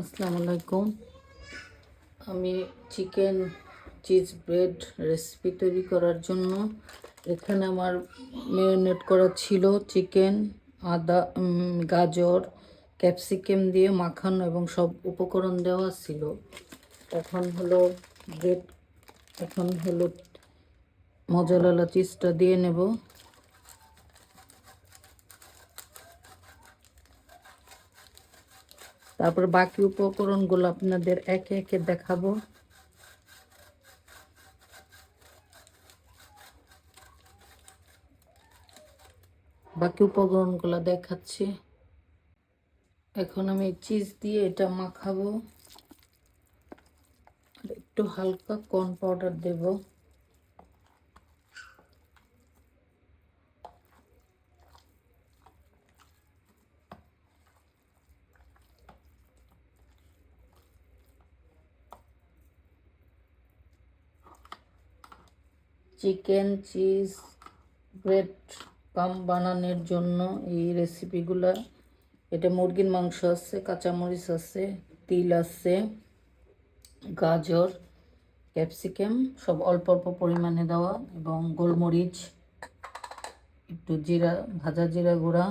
আসসালামু আলাইকুম। আমি চিকেন চিজ ব্রেড রেসিপি তৈরি করার জন্য এখানে আমার ম্যারিনেট করা ছিল চিকেন, আদা গাজর, ক্যাপসিকাম দিয়ে মাখানো এবং সব উপকরণ দেওয়া ছিল। এখন হলো ব্রেড, এখন হলো মজালালা চিজটা দিয়ে নেব। তারপর বাকি উপকরণগুলো আপনাদের একে একে দেখাবো। বাকি উপকরণগুলো দেখাচ্ছি। এখন আমি চিজ দিয়ে এটা মাখাবো। একটু হালকা কর্ন পাউডার দেব। চিকেন চিজ, ব্রেড, পাম বানানোর জন্য এই রেসিপিগুলো। এটা মুরগির মাংস আছে, কাঁচামরিচ আছে, তিল আছে, গাজর, ক্যাপসিকাম, সব অল্প অল্প পরিমাণে দেওয়া এবং গোলমরিচ, একটু জিরা, ভাজা জিরা গুঁড়া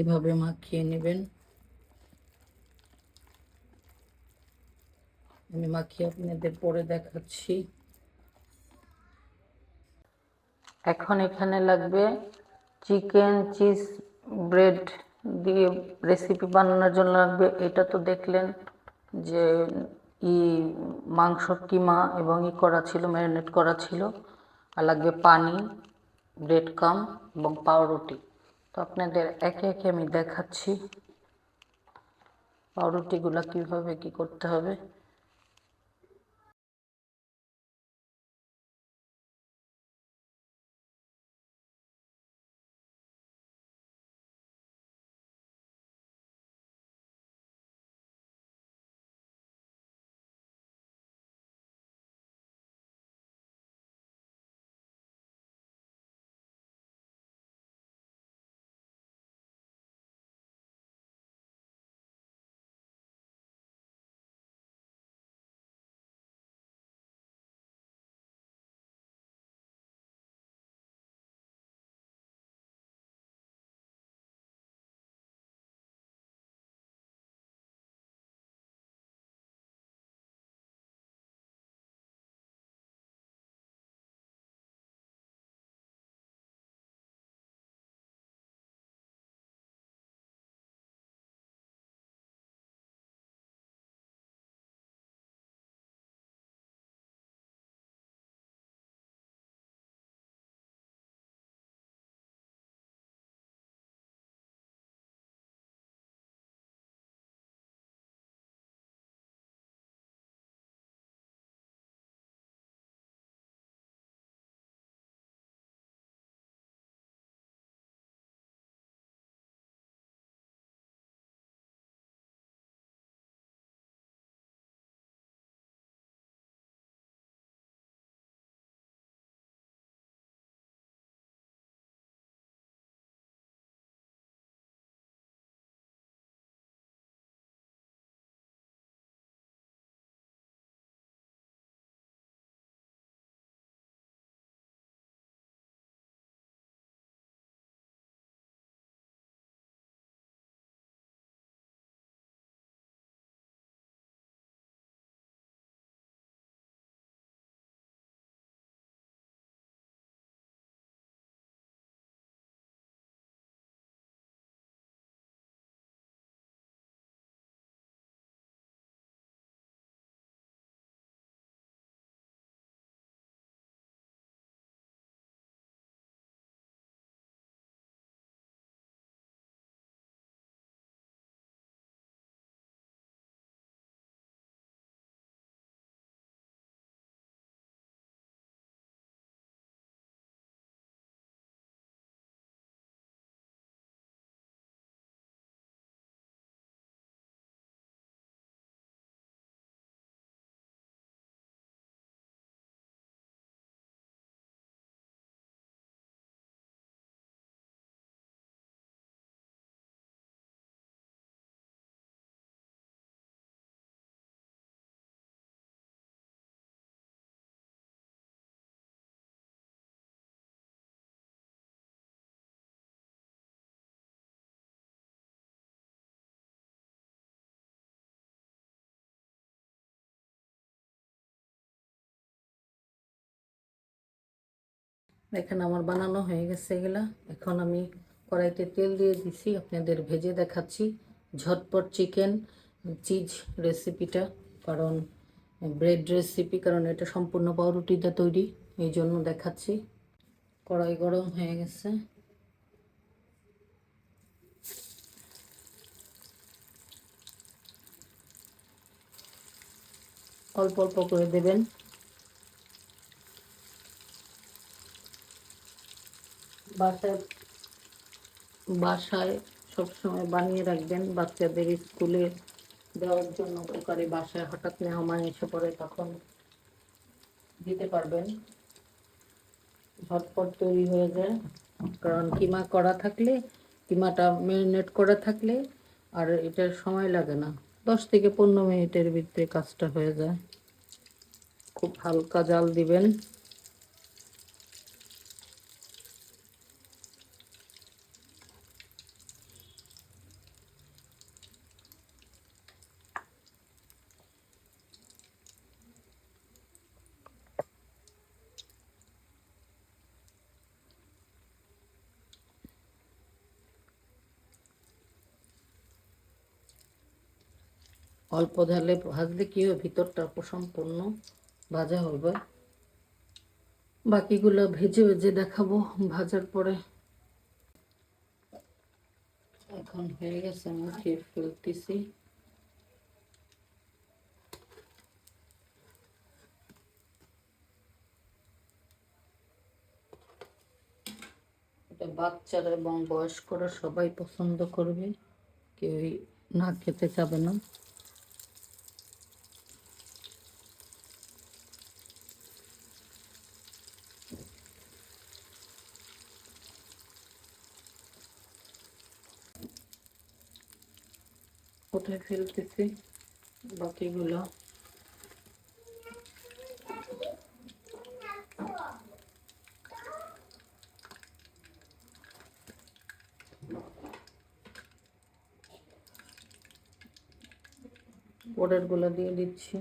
এভাবে মাখিয়ে নেবেন। আমি মাখিয়ে আপনাদের পরে দেখাচ্ছি। এখন এখানে লাগবে চিকেন চিজ ব্রেড দিয়ে রেসিপি বানানোর জন্য লাগবে। এটা তো দেখলেন যে ই মাংস কিমা এবং ই করা ছিল, ম্যারিনেট করা ছিল। আর লাগবে পানি, ব্রেড কাম এবং পাউরুটি। তো আপনাদের একে একে আমি দেখাচ্ছি। পাউরুটিগুলো কীভাবে কী করতে হবে? এখানে আমার বানানো হয়ে গেছে এগুলা। এখন আমি কড়াইতে তেল দিয়ে দিছি, আপনাদের ভেজে দেখাচ্ছি। ঝটপট চিকেন চিজ রেসিপিটা, কারণ ব্রেড রেসিপি, কারণ এটা সম্পূর্ণ পাউরুটিটা তৈরি, এই জন্য দেখাচ্ছি। কড়াই গরম হয়ে গেছে। অল্প অল্প করে দেবেন। বাসায় বাসায় সবসময় বানিয়ে রাখবেন। বাচ্চাদের স্কুলে দেওয়ার জন্য উপকারী বাসায় হঠাৎ মেহমান এসে পড়ে তখন দিতে পারবেন। ঝটপট তৈরি হয়ে যায়। কারণ কিমা করা থাকলে, কিমাটা ম্যারিনেট করা থাকলে আর এটার সময় লাগে না। দশ থেকে পনেরো মিনিটের ভিতরে কাজটা হয়ে যায়। খুব হালকা জাল দিবেন। অল্প ঝালে ভাজলে কি হবে? ভিতরটা সম্পূর্ণ ভাজা হবে। বাকিগুলো ভেজে ভেজে দেখাবো ভাজার পরে। এখন হয়ে গেছে আমি খেয়ে ফেলতেছি। এটা বাচ্চারা এবং বয়স্করা সবাই পছন্দ করবে। কেউই না খেতে চাবে না। কোথায় ফেলতেছি বাকিগুলো? পরেরগুলো দিয়ে দিচ্ছি।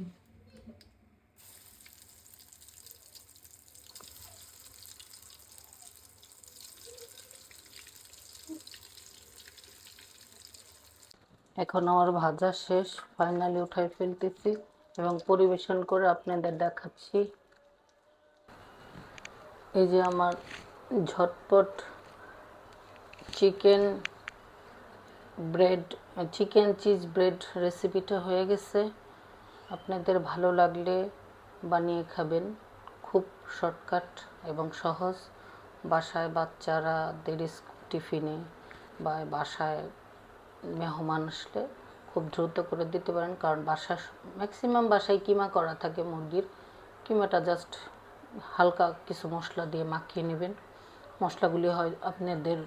এখন আমার ভাজা শেষ ফাইনালি উঠাই ফেলতেছি এবং পরিবেশন করে আপনাদের দেখাচ্ছি। এই যে আমার ঝটপট chicken bread, chicken cheese bread রেসিপিটা হয়ে গেছে। আপনাদের ভালো লাগলে বানিয়ে খাবেন। খুব শর্টকাট এবং সহজ। বাসায় বাচ্চারা দেরি টিফিনে বা বাসায় মেহমান আসলে খুব দ্রুত করে দিতে পারেন, কারণ বাসা ম্যাক্সিমাম বাসায় কিমা করা থাকে মুরগির, কিমাটা জাস্ট হালকা কিছু মশলা দিয়ে মাখিয়ে নেবেন। মশলাগুলি হয় আপনাদের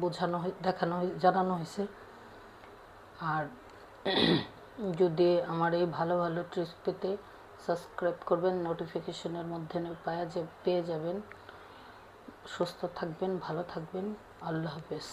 বোঝানো হয় দেখানো জানানো হয়েছে। আর যদি আমার এই ভালো ভালো ট্রিপস পেতে সাবস্ক্রাইব করবেন নোটিফিকেশনের মধ্যে পাওয়া যে, পেয়ে যাবেন। সুস্থ থাকবেন, ভালো থাকবেন। আল্লাহ হাফেজ।